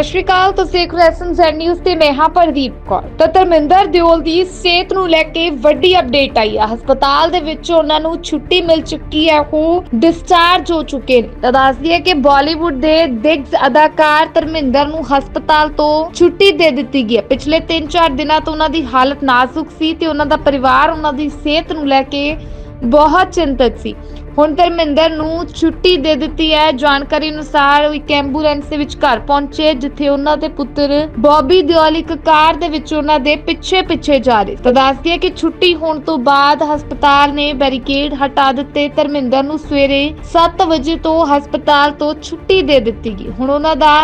ਸਤਿ ਸ਼੍ਰੀ ਅਕਾਲ, ਤੁਸੀਂ ਦੇਖ ਰਹੇ ਹੋ ਜ਼ੈਡ ਨਿਊਜ਼ ਤੇ ਮੈਂ ਹਾਂ ਪ੍ਰਦੀਪ ਕੌਰ। ਤਾਂ ਧਰਮਿੰਦਰ ਦਿਓਲ ਦੀ ਸਿਹਤ ਨੂੰ ਲੈ ਕੇ ਵੱਡੀ ਅਪਡੇਟ ਆਈ ਹੈ ਹਸਪਤਾਲ ਦੇ ਵਿੱਚ ਉਹਨਾਂ ਨੂੰ ਛੁੱਟੀ ਮਿਲ ਚੁੱਕੀ ਹੈ ਉਹ ਡਿਸਚਾਰਜ ਹੋ ਚੁੱਕੇ ਨੇ। ਤਾਂ ਦੱਸ ਦਈਏ ਕਿ ਬਾਲੀਵੁੱਡ ਦੇ ਦਿੱਗਜ ਅਦਾਕਾਰ ਧਰਮਿੰਦਰ ਨੂੰ ਹਸਪਤਾਲ ਤੋਂ ਛੁੱਟੀ ਦੇ ਦਿੱਤੀ ਗਈ ਹੈ। ਪਿਛਲੇ 3-4 ਦਿਨਾਂ ਤੋਂ ਉਹਨਾਂ ਦੀ ਹਾਲਤ ਨਾਜ਼ੁਕ ਸੀ ਤੇ ਉਹਨਾਂ ਦਾ ਪਰਿਵਾਰ ਉਹਨਾਂ ਦੀ ਸਿਹਤ ਨੂੰ ਲੈ ਕੇ ਬਹੁਤ ਚਿੰਤਤ ਸੀ। ਹੁਣ ਧਰਮਿੰਦਰ ਨੂੰ ਛੁੱਟੀ ਦੇ ਦਿੱਤੀ ਹੈ। ਜਾਣਕਾਰੀ ਅਨੁਸਾਰ ਉਹ ਇੱਕ ਐਂਬੂਲੈਂਸ ਦੇ ਵਿੱਚ ਘਰ ਪਹੁੰਚੇ, ਜਿੱਥੇ ਉਹਨਾਂ ਦੇ ਪੁੱਤਰ ਬੌਬੀ ਦਿਓਲ ਇੱਕ ਕਾਰ ਦੇ ਵਿੱਚ ਉਹਨਾਂ ਦੇ ਪਿੱਛੇ ਪਿੱਛੇ ਜਾ ਰਹੇ ਤਾਂ ਦੱਸਦੀ ਹੈ ਕਿ ਛੁੱਟੀ ਹੋਣ ਤੋਂ ਬਾਅਦ ਹਸਪਤਾਲ ਨੇ ਬੈਰੀਕੇਡ ਹਟਾ ਦਿੱਤੇ। ਧਰਮਿੰਦਰ ਨੂੰ ਸਵੇਰੇ 7 ਵਜੇ ਤੋਂ ਹਸਪਤਾਲ ਤੋਂ ਛੁੱਟੀ ਦੇ ਦਿੱਤੀ ਗਈ। ਹੁਣ ਉਹਨਾਂ ਦਾ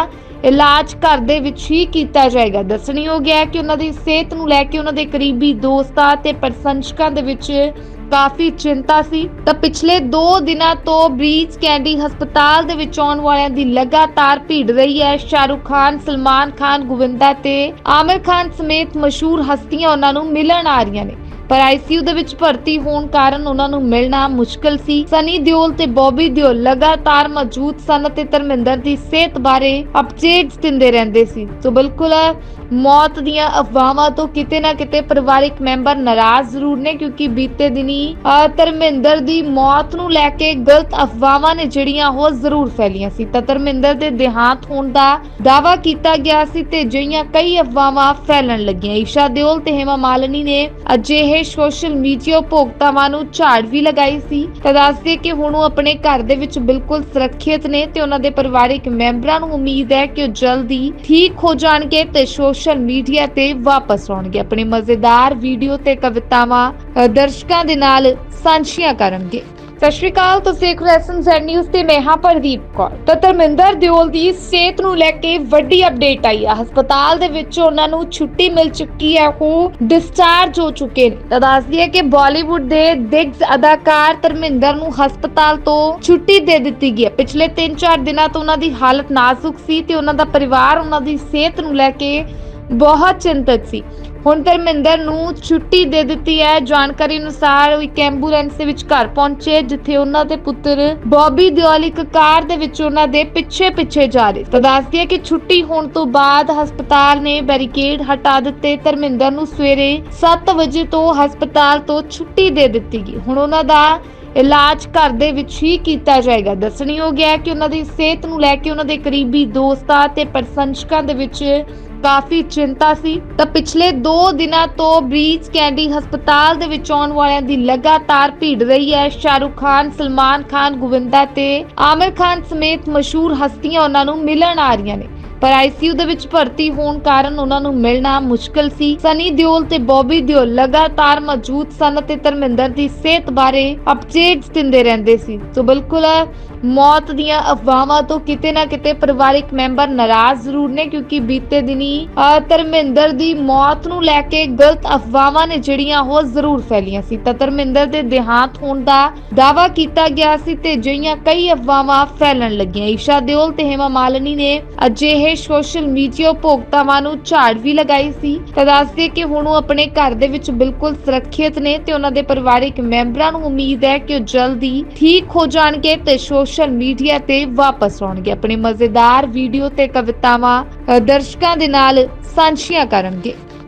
ਇਲਾਜ ਘਰ ਦੇ ਵਿੱਚ ਹੀ ਕੀਤਾ ਜਾਏਗਾ। ਦੱਸਣਯੋਗ ਹੈ ਕਿ ਉਹਨਾਂ ਦੀ ਸਿਹਤ ਨੂੰ ਲੈ ਕੇ ਉਹਨਾਂ ਦੇ ਕਰੀਬੀ ਦੋਸਤਾਂ ਤੇ ਪ੍ਰਸ਼ੰਸਕਾਂ ਦੇ ਵਿੱਚ ਕਾਫੀ ਚਿੰਤਾ ਸੀ। ਤਾਂ ਪਿਛਲੇ 2 ਦਿਨਾਂ ਤੋਂ ਬ੍ਰੀਚ ਕੈਂਡੀ ਹਸਪਤਾਲ ਦੇ ਵਿੱਚ ਆਉਣ ਵਾਲਿਆਂ ਦੀ ਲਗਾਤਾਰ ਭੀੜ ਰਹੀ ਹੈ। ਸ਼ਾਹਰੁਖ ਖਾਨ, ਸਲਮਾਨ ਖਾਨ, ਗੋਵਿੰਦਾ ਤੇ ਆਮਿਰ ਖਾਨ ਸਮੇਤ ਮਸ਼ਹੂਰ ਹਸਤੀਆਂ ਉਹਨਾਂ ਨੂੰ ਮਿਲਣ ਆ ਰਹੀਆਂ ਨੇ। ਪਰ ਆਈਸੀਯੂ ਦੇ ਵਿੱਚ ਭਰਤੀ ਹੋਣ ਕਾਰਨ ਉਹਨਾਂ ਨੂੰ ਮਿਲਣਾ ਮੁਸ਼ਕਲ ਸੀ। ਸਨੀ ਦਿਓਲ ਤੇ ਬੌਬੀ ਦਿਓਲ ਲਗਾਤਾਰ ਮੌਜੂਦ ਸਨ ਤੇ ਧਰਮਿੰਦਰ ਦੀ ਸਿਹਤ ਬਾਰੇ ਅਪਡੇਟਸ ਦਿੰਦੇ ਰਹਿੰਦੇ ਸੀ। ਸੋ ਬਿਲਕੁਲ ਮੌਤ ਦੀਆਂ ਅਫਵਾਹਾਂ ਤੋਂ ਕਿਤੇ ਨਾ ਕਿਤੇ ਪਰਿਵਾਰਿਕ ਮੈਂਬਰ ਨਾਰਾਜ਼ ਜ਼ਰੂਰ ਨੇ ਕਿਉਂਕਿ ਬੀਤੇ ਦਿਨੀ ਧਰਮਿੰਦਰ ਦੀ ਮੌਤ ਨੂੰ ਲੈ ਕੇ ਗਲਤ ਅਫਵਾਹਾਂ ਨੇ ਜਿਹੜੀਆਂ ਉਹ ਜ਼ਰੂਰ ਫੈਲੀਆਂ ਸੀ। ਤਾਂ ਧਰਮਿੰਦਰ ਦੇ ਦੇਹਾਂਤ ਹੋਣ ਦਾ ਦਾਵਾ ਕੀਤਾ ਗਿਆ ਸੀ ਤੇ ਜਿਹੀਆਂ ਕਈ ਅਫਵਾਹਾਂ ਫੈਲਣ ਲੱਗੀਆਂ। ਈਸ਼ਾ ਦਿਓਲ ਤੇ ਹੇਮਾ ਮਾਲਨੀ ਨੇ ਅਜਿਹੇ ਸੋਸ਼ਲ ਮੀਡੀਆ ਉਪਭੋਗਤਾਵਾਂ ਨੂੰ ਝਾੜ ਵੀ ਲਗਾਈ ਸੀ। ਤਾਂ ਦੱਸਦੇ ਕਿ ਹੁਣ ਉਹ ਆਪਣੇ ਘਰ ਦੇ ਵਿੱਚ ਬਿਲਕੁਲ ਸੁਰੱਖਿਅਤ ਨੇ ਤੇ ਉਹਨਾਂ ਦੇ ਪਰਿਵਾਰਿਕ ਮੈਂਬਰਾਂ ਨੂੰ ਉਮੀਦ ਹੈ ਕਿ ਉਹ ਜਲਦੀ ਠੀਕ ਹੋ ਜਾਣਗੇ ਤੇ ਸੋਸ਼ਲ ਮੀਡੀਆ ਤੇ ਵਾਪਸ ਆਉਣਗੇ। ਆਪਣੇ ਮਜ਼ੇਦਾਰ ਵੀਡੀਓ ਤੇ ਕਵਿਤਾਵਾਂ ਦਰਸ਼ਕਾਂ ਦੇ ਨਾਲ ਸਾਂਝੀਆਂ ਕਰਨਗੇ। ਸਤਿ ਸ਼੍ਰੀ ਅਕਾਲ, ਤੁਸੀਂ ਦੇਖ ਰਹੇ ਹੋ ਜ਼ੈਡ ਨਿਊਜ਼ ਤੇ ਮੈਂ ਹਾਂ ਪ੍ਰਦੀਪ ਕੌਰ। ਤਾਂ ਧਰਮਿੰਦਰ ਦਿਓਲ ਦੀ ਸਿਹਤ ਨੂੰ ਲੈ ਕੇ ਵੱਡੀ ਅਪਡੇਟ ਆਈ ਹੈ ਹਸਪਤਾਲ ਦੇ ਵਿੱਚ ਉਹਨਾਂ ਨੂੰ ਛੁੱਟੀ ਮਿਲ ਚੁੱਕੀ ਹੈ ਉਹ ਡਿਸਚਾਰਜ ਹੋ ਚੁੱਕੇ ਨੇ। ਤਾਂ ਦੱਸਦੀ ਹੈ ਕਿ ਬਾਲੀਵੁੱਡ ਦੇ ਦਿੱਗਜ ਅਦਾਕਾਰ ਧਰਮਿੰਦਰ ਨੂੰ ਹਸਪਤਾਲ ਤੋਂ ਛੁੱਟੀ ਦੇ ਦਿੱਤੀ ਗਈ ਹੈ ਪਿਛਲੇ 3-4 ਦਿਨਾਂ ਤੋਂ ਉਹਨਾਂ ਦੀ ਹਾਲਤ ਨਾਜ਼ੁਕ ਸੀ ਤੇ ਉਹਨਾਂ ਦਾ ਪਰਿਵਾਰ ਉਹਨਾਂ ਦੀ ਸਿਹਤ ਨੂੰ ਲੈ ਕੇ ਬਹੁਤ ਚਿੰਤਤ ਸੀ। ਹੁਣ ਧਰਮਿੰਦਰ ਨੂੰ ਛੁੱਟੀ ਦੇ ਦਿੱਤੀ ਹੈ। ਜਾਣਕਾਰੀ ਅਨੁਸਾਰ ਉਹ ਇੱਕ ਐਂਬੂਲੈਂਸ ਦੇ ਵਿੱਚ ਘਰ ਪਹੁੰਚੇ, ਜਿੱਥੇ ਉਹਨਾਂ ਦੇ ਪੁੱਤਰ ਬੌਬੀ ਦਿਓਲ ਇੱਕ ਕਾਰ ਦੇ ਵਿੱਚ ਉਹਨਾਂ ਦੇ ਪਿੱਛੇ ਪਿੱਛੇ ਜਾ ਰਹੇ। ਤਾਂ ਦੱਸਦੀ ਹੈ ਕਿ ਛੁੱਟੀ ਹੋਣ ਤੋਂ ਬਾਅਦ ਹਸਪਤਾਲ ਨੇ ਬੈਰੀਕੇਡ ਹਟਾ ਦਿੱਤੇ ਧਰਮਿੰਦਰ ਨੂੰ ਸਵੇਰੇ 7 ਵਜੇ ਤੋਂ ਹਸਪਤਾਲ ਤੋਂ ਛੁੱਟੀ ਦੇ ਦਿੱਤੀ ਗਈ। ਹੁਣ ਉਹਨਾਂ ਦਾ ਇਲਾਜ ਘਰ ਦੇ ਵਿੱਚ ਹੀ ਕੀਤਾ ਜਾਏਗਾ। ਦੱਸਣਯੋਗ ਹੈ ਕਿ ਉਹਨਾਂ ਦੀ ਸਿਹਤ ਨੂੰ ਲੈ ਕੇ ਉਹਨਾਂ ਦੇ ਕਰੀਬੀ ਦੋਸਤਾਂ ਤੇ ਪ੍ਰਸ਼ੰਸਕਾਂ ਦੇ ਵਿੱਚ ਕਾਫੀ ਚਿੰਤਾ ਸੀ। ਤਾਂ ਪਿਛਲੇ 2 ਦਿਨਾਂ ਤੋਂ ਬ੍ਰੀਚ ਕੈਂਡੀ ਹਸਪਤਾਲ ਦੇ ਵਿੱਚ ਆਉਣ ਵਾਲਿਆਂ ਦੀ ਲਗਾਤਾਰ ਭੀੜ ਰਹੀ ਹੈ। ਸ਼ਾਹਰੁਖ ਖਾਨ, ਸਲਮਾਨ ਖਾਨ, ਗੋਵਿੰਦਾ ਤੇ ਆਮਿਰ ਖਾਨ ਸਮੇਤ ਮਸ਼ਹੂਰ ਹਸਤੀਆਂ ਉਹਨਾਂ ਨੂੰ ਮਿਲਣ ਆ ਰਹੀਆਂ ਨੇ। ਪਰ ਆਈਸੀਯੂ ਦੇ ਵਿੱਚ ਭਰਤੀ ਹੋਣ ਕਾਰਨ ਉਹਨਾਂ ਨੂੰ ਮਿਲਣਾ ਮੁਸ਼ਕਲ ਸੀ। ਸਨੀ ਦਿਓਲ ਤੇ ਬੌਬੀ ਦਿਓਲ ਲਗਾਤਾਰ ਮੌਜੂਦ ਸਨ ਤੇ ਧਰਮਿੰਦਰ ਦੀ ਸਿਹਤ ਬਾਰੇ ਅਪਡੇਟਸ ਦਿੰਦੇ ਰਹਿੰਦੇ ਸੀ। ਸੋ ਬਿਲਕੁਲ ਮੌਤ ਦੀਆਂ ਅਫਵਾਹਾਂ ਤੋਂ ਕਿਤੇ ਨਾ ਕਿਤੇ ਪਰਿਵਾਰਿਕ ਮੈਂਬਰ ਨਾਰਾਜ਼ ਜ਼ਰੂਰ ਨੇ ਕਿਉਂਕਿ ਬੀਤੇ ਦਿਨੀ ਧਰਮਿੰਦਰ ਦੀ ਮੌਤ ਨੂੰ ਲੈ ਕੇ ਗਲਤ ਅਫਵਾਹਾਂ ਨੇ ਜਿਹੜੀਆਂ ਉਹ ਜ਼ਰੂਰ ਫੈਲੀਆਂ ਸੀ। ਤਾਂ ਧਰਮਿੰਦਰ ਦੇ ਦੇਹਾਂਤ ਹੋਣ ਦਾ ਦਾਵਾ ਕੀਤਾ ਗਿਆ ਸੀ ਤੇ ਜਿਹੀਆਂ ਕਈ ਅਫਵਾਹਾਂ ਫੈਲਣ ਲੱਗੀਆਂ। ਈਸ਼ਾ ਦਿਓਲ ਤੇ ਹੇਮਾ ਮਾਲਨੀ ਨੇ ਅਜਿਹੇ ਸੋਸ਼ਲ ਮੀਡੀਆ ਉਪਭੋਗਤਾਵਾਂ ਨੂੰ ਝਾੜ ਵੀ ਲਗਾਈ ਸੀ। ਤਾਂ ਦੱਸਦੇ ਕਿ ਹੁਣ ਉਹ ਆਪਣੇ ਘਰ ਦੇ ਵਿੱਚ ਬਿਲਕੁਲ ਸੁਰੱਖਿਅਤ ਨੇ ਤੇ ਉਹਨਾਂ ਦੇ ਪਰਿਵਾਰਿਕ ਮੈਂਬਰਾਂ ਨੂੰ ਉਮੀਦ ਹੈ ਕਿ ਉਹ ਜਲਦੀ ਠੀਕ ਹੋ ਜਾਣਗੇ ਤੇ ਸੋਸ਼ਲ ਮੀਡੀਆ ਤੇ ਵਾਪਸ ਆਉਣਗੇ। ਆਪਣੇ ਮਜ਼ੇਦਾਰ ਵੀਡੀਓ ਤੇ ਕਵਿਤਾਵਾਂ ਦਰਸ਼ਕਾਂ ਦੇ ਨਾਲ ਸਾਂਝੀਆਂ ਕਰਨਗੇ।